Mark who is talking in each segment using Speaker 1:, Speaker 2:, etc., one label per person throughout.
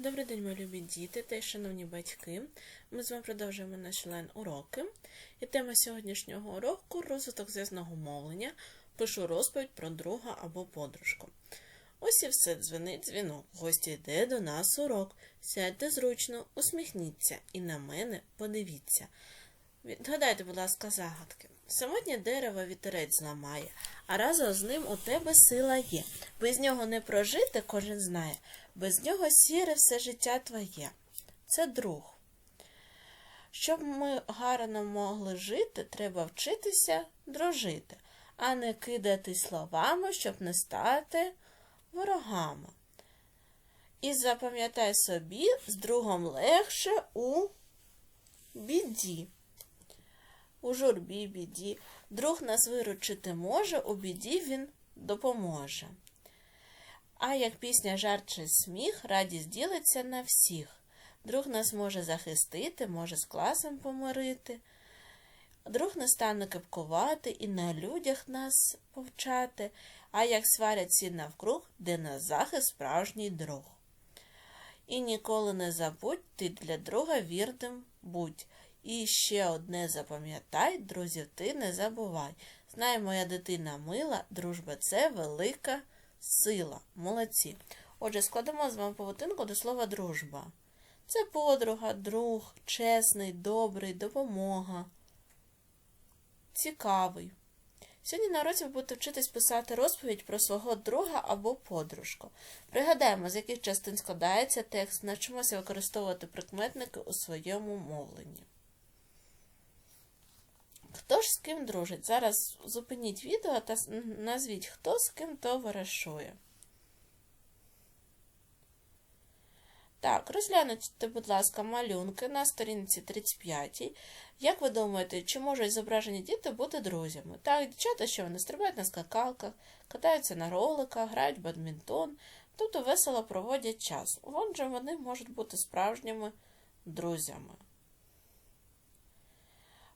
Speaker 1: Добрий день, мої любі діти та й шановні батьки. Ми з вами продовжуємо наш лайн уроки. І тема сьогоднішнього уроку розвиток зв'язного мовлення. Пишу розповідь про друга або подружку. Ось і все дзвенить дзвінок. Гості йде до нас урок. Сядьте зручно, усміхніться і на мене подивіться. Відгадайте, будь ласка, загадки. Самотнє дерево вітерець зламає, а разом з ним у тебе сила є. Без нього не прожити, кожен знає. Без нього сіре все життя твоє. Це друг. Щоб ми гарно могли жити, треба вчитися дружити, а не кидати словами, щоб не стати ворогами. І запам'ятай собі, з другом легше у біді. У журбі біді. Друг нас виручити може, у біді він допоможе. А як пісня жарт чи сміх, радість ділиться на всіх. Друг нас може захистити, може з класом помирити. Друг не стане кипкувати і на людях нас повчати, а як сварять всі навкруг, де на захист справжній друг. І ніколи не забудь, ти для друга вірним будь. І ще одне запам'ятай, друзів ти не забувай. Знай, моя дитина мила, дружба це велика сила. Молодці. Отже, складемо з вами повутинку до слова дружба. Це подруга, друг, чесний, добрий, допомога. Цікавий. Сьогодні на уроці ви будете вчитись писати розповідь про свого друга або подружку. Пригадаємо, з яких частин складається текст, навчимося використовувати прикметники у своєму мовленні. Хто ж з ким дружить? Зараз зупиніть відео та назвіть, хто з ким товаришує. Так, розгляньте, будь ласка, малюнки на сторінці 35. Як ви думаєте, чи можуть зображені діти бути друзями? Так, дівчата, що вони стрибають на скакалках, катаються на роликах, грають в бадмінтон, тобто весело проводять час. Вон же вони можуть бути справжніми друзями.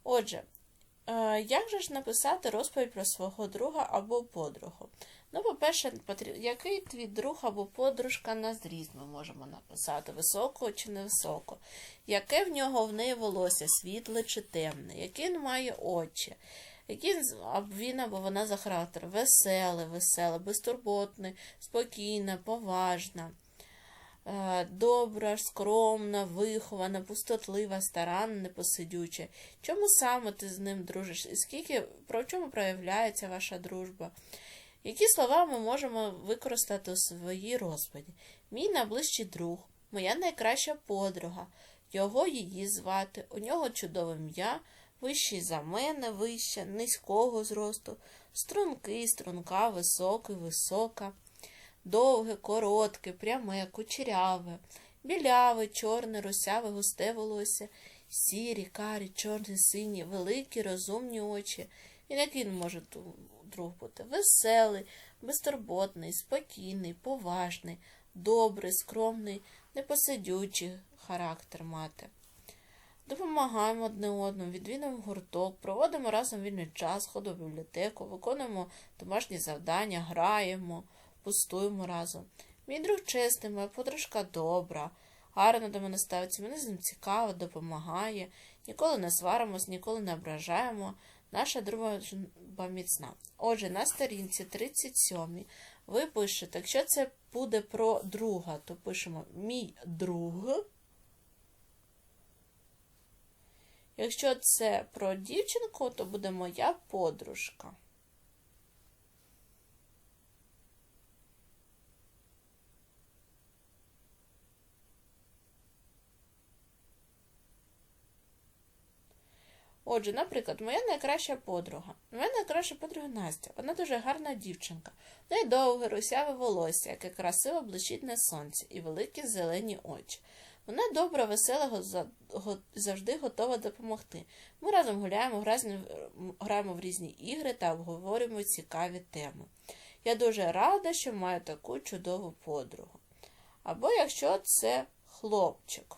Speaker 1: Отже, як же ж написати розповідь про свого друга або подругу? Ну, по-перше, який твій друг або подружка на зріст ми можемо написати, високо чи невисоко? Яке в нього в неї волосся, світле чи темне, які він має очі, який він або вона за характер? Веселий, веселий, безтурботний, спокійна, поважна. Е, добра, скромна, вихована, пустотлива, старанна, непосидюча. Чому саме ти з ним дружиш? І скільки про чому проявляється ваша дружба? Які слова ми можемо використати у своїй розповіді? Мій найближчий друг, моя найкраща подруга, його її звати, у нього чудове ім'я, вищий за мене, вища, низького зросту, стрункий, струнка, високий, висока довге, коротке, пряме, кучеряве, біляве, чорне, русяве, густе волосся, сірі, карі, чорні, сині, великі, розумні очі. І який він може друг бути? Веселий, безтурботний, спокійний, поважний, добрий, скромний, непосидючий характер мати. Допомагаємо одне одному, відвідуємо гурток, проводимо разом вільний час, ходимо в бібліотеку, виконуємо домашні завдання, граємо пустуємо разом. Мій друг чесний, моя подружка добра, гарно до мене ставиться, мене з ним цікаво, допомагає, ніколи не сваримось, ніколи не ображаємо. Наша дружба міцна. Отже, на сторінці 37 ви пишете, якщо це буде про друга, то пишемо мій друг. Якщо це про дівчинку, то буде моя подружка. Отже, наприклад, моя найкраща подруга. Моя найкраща подруга Настя. Вона дуже гарна дівчинка. В неї довге русяве волосся, яке красиво блищить на сонці, і великі зелені очі. Вона добра, весела, завжди готова допомогти. Ми разом гуляємо, граємо в різні ігри та обговорюємо цікаві теми. Я дуже рада, що маю таку чудову подругу. Або якщо це хлопчик.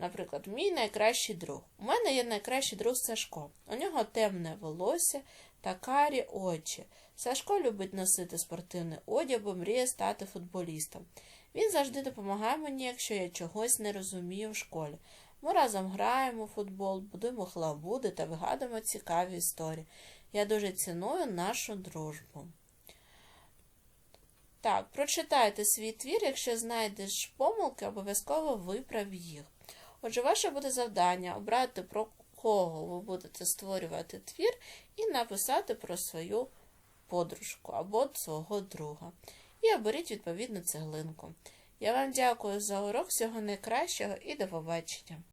Speaker 1: Наприклад, мій найкращий друг. У мене є найкращий друг Сашко. У нього темне волосся та карі очі. Сашко любить носити спортивний одяг, бо мріє стати футболістом. Він завжди допомагає мені, якщо я чогось не розумію в школі. Ми разом граємо в футбол, будуємо хлабуди та вигадуємо цікаві історії. Я дуже ціную нашу дружбу. Так, прочитайте свій твір, якщо знайдеш помилки, обов'язково виправ їх. Отже, ваше буде завдання обрати про кого ви будете створювати твір і написати про свою подружку або свого друга. І оберіть відповідну цеглинку. Я вам дякую за урок, всього найкращого і до побачення!